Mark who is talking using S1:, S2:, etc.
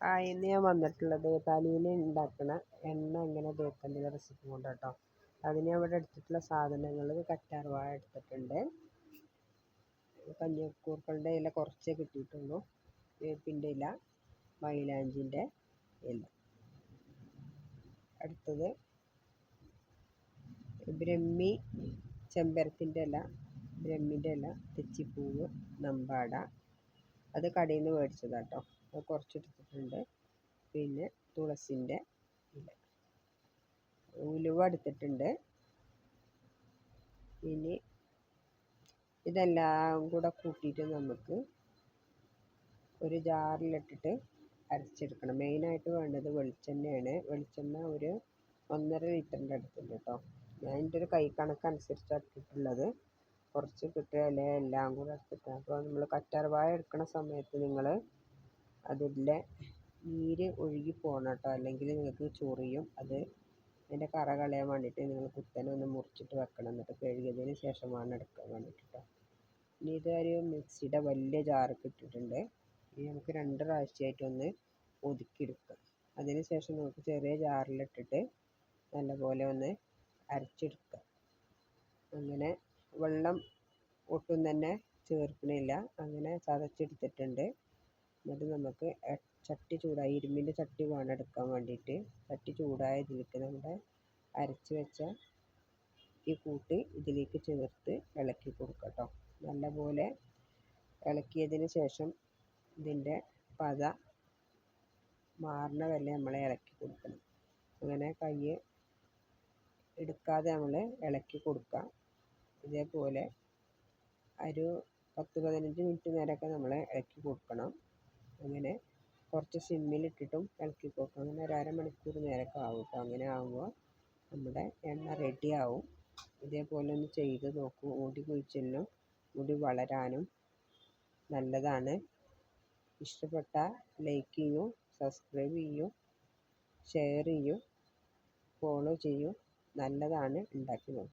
S1: ആ ഇന്ന് ഞാൻ വന്നിട്ടുള്ളത് തലയിൽ ഉണ്ടാക്കുന്ന എണ്ണ എങ്ങനെ തേക്കേണ്ടത് റെസിപ്പി കൊണ്ടാട്ടോ. അതിന് ഞാൻ ഇവിടെ എടുത്തിട്ടുള്ള സാധനങ്ങൾ കറ്റാർവാഴ എടുത്തിട്ടുണ്ട്. കഞ്ഞിക്കൂർക്കളുടെ ഇല കുറച്ചേ കിട്ടിയിട്ടുള്ളൂ. വേപ്പിന്റെ ഇല മൈലാഞ്ചിന്റെ ഇല. അടുത്തത് ബ്രഹ്മി ചെമ്പരത്തിന്റെ ഇല ബ്രഹ്മിന്റെ ഇല തെച്ചിപ്പൂവ് നമ്പാട അത് കടയിൽ നിന്ന് മേടിച്ചതാട്ടോ. അത് കുറച്ചെടുത്തിട്ടുണ്ട്. പിന്നെ തുളസിന്റെ ഇല. ഉലുവ എടുത്തിട്ടുണ്ട്. ഇനി ഇതെല്ലാം കൂടെ കൂട്ടിയിട്ട് നമുക്ക് ഒരു ജാറിലിട്ടിട്ട് അരച്ചെടുക്കണം. മെയിനായിട്ട് വേണ്ടത് വെളിച്ചെണ്ണയാണ്. വെളിച്ചെണ്ണ ഒരു ഒന്നര ലിറ്ററിന്റെ അടുത്തുണ്ട് കേട്ടോ. ഞാൻ എന്റെ ഒരു കൈ കണക്കനുസരിച്ചാണ് ഇട്ടിട്ടുള്ളത്. കുറച്ച് കിട്ടിയ ഇല എല്ലാം കൂടെ എടുത്തിട്ട്. അപ്പോൾ നമ്മൾ കറ്റാർവാഴ എടുക്കുന്ന സമയത്ത് നിങ്ങൾ അതിലെ നീര് ഒഴുകി പോകണം കേട്ടോ അല്ലെങ്കിൽ നിങ്ങൾക്ക് ചൊറിയും. അത് അതിന്റെ കറ കളയാൻ വേണ്ടിയിട്ട് നിങ്ങൾ കുത്തനെ ഒന്ന് മുറിച്ചിട്ട് വെക്കണം. എന്നിട്ട് കഴുകിയതിന് ശേഷമാണ് എടുക്കാൻ വേണ്ടിയിട്ട് കേട്ടോ ഇനി ഇതൊരു മിക്സിയുടെ വലിയ ജാറൊക്കെ ഇട്ടിട്ടുണ്ട്. ഇനി നമുക്ക് രണ്ട് പ്രാവശ്യമായിട്ടൊന്ന് ഒതുക്കിയെടുക്കാം അതിന് ശേഷം നമുക്ക് ചെറിയ ജാറിലിട്ടിട്ട് നല്ലപോലെ ഒന്ന് അരച്ചെടുക്കുക അങ്ങനെ വെള്ളം ഒട്ടും തന്നെ ചേർക്കണില്ല. അങ്ങനെ ചതച്ചെടുത്തിട്ടുണ്ട്. എന്നിട്ട് നമുക്ക് ചട്ടി ചൂടായി ഇരുമ്പിന്റെ ചട്ടി വേണം എടുക്കാൻ വേണ്ടിയിട്ട്. ചട്ടി ചൂടായതിലേക്ക് നമ്മുടെ അരച്ച് വെച്ച ഈ കൂട്ട് ഇതിലേക്ക് ചേർത്ത് ഇളക്കി കൊടുക്കുക കേട്ടോ നല്ലപോലെ ഇളക്കിയതിന് ശേഷം ഇതിന്റെ പത മാറണ വരെ നമ്മൾ ഇളക്കി കൊടുക്കണം. അങ്ങനെ കൈ എടുക്കാതെ നമ്മൾ ഇളക്കി കൊടുക്കുക ഇതേപോലെ ഒരു പത്ത് പതിനഞ്ച് മിനിറ്റ് നേരമൊക്കെ നമ്മൾ ഇളക്കി കൊടുക്കണം. അങ്ങനെ കുറച്ച് സിമ്മിലിട്ടിട്ടും ഇളക്കി കൊടുക്കണം. അങ്ങനെ ഒരു അരമണിക്കൂർ നേരമൊക്കെ ആവും കേട്ടോ അങ്ങനെ ആകുമ്പോൾ നമ്മുടെ എണ്ണ റെഡിയാവും ഇതേപോലെ ഒന്ന് ചെയ്ത് നോക്കൂ. മുടി കൊഴിച്ചിലിനും മുടി വളരാനും നല്ലതാണ്. ഇഷ്ടപ്പെട്ട ലൈക്ക് ചെയ്യൂ സബ്സ്ക്രൈബ് ചെയ്യൂ ഷെയർ ചെയ്യൂ ഫോളോ ചെയ്യൂ. നല്ലതാണ്. ഉണ്ടാക്കി നോക്കൂ.